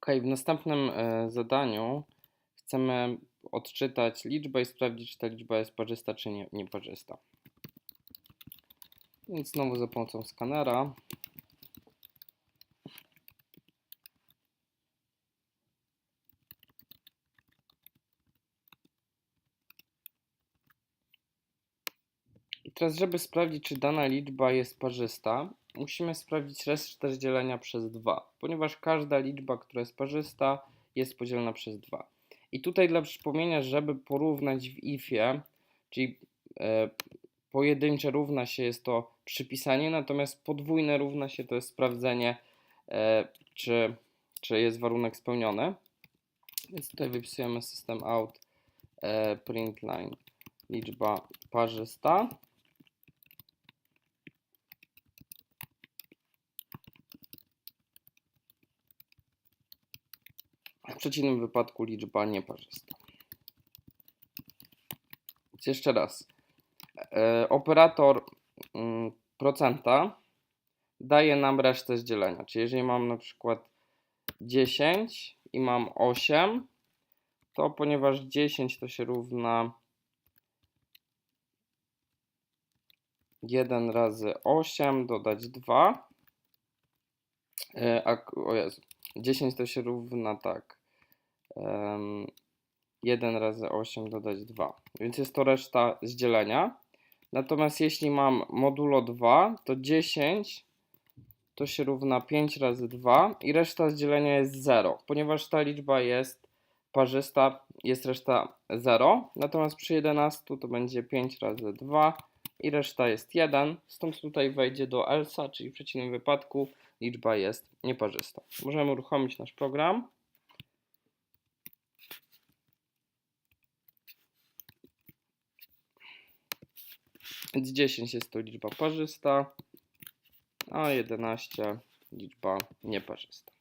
Ok, w następnym e, zadaniu chcemy odczytać liczbę i sprawdzić, czy ta liczba jest parzysta, czy nie, nieparzysta. Więc znowu za pomocą skanera. I teraz, żeby sprawdzić, czy dana liczba jest parzysta, musimy sprawdzić resztę dzielenia przez 2, ponieważ każda liczba, która jest parzysta, jest podzielona przez 2. I tutaj dla przypomnienia, żeby porównać w ifie, czyli e, pojedyncze równa się jest to przypisanie, natomiast podwójne równa się to jest sprawdzenie, e, czy, czy jest warunek spełniony. Więc tutaj wypisujemy system out e, print line liczba parzysta. W przeciwnym wypadku liczba nieparzysta. Więc jeszcze raz. E, operator mm, procenta daje nam resztę z dzielenia. Czyli jeżeli mam na przykład 10 i mam 8, to ponieważ 10 to się równa 1 razy 8 dodać 2. E, a, o Jezu, 10 to się równa tak. Um, 1 razy 8 dodać 2. Więc jest to reszta z dzielenia. Natomiast jeśli mam modulo 2, to 10 to się równa 5 razy 2 i reszta z dzielenia jest 0. Ponieważ ta liczba jest parzysta, jest reszta 0. Natomiast przy 11 to będzie 5 razy 2 i reszta jest 1. Stąd tutaj wejdzie do ELSA, czyli w przeciwnym wypadku liczba jest nieparzysta. Możemy uruchomić nasz program. Więc 10 jest to liczba parzysta, a 11 liczba nieparzysta.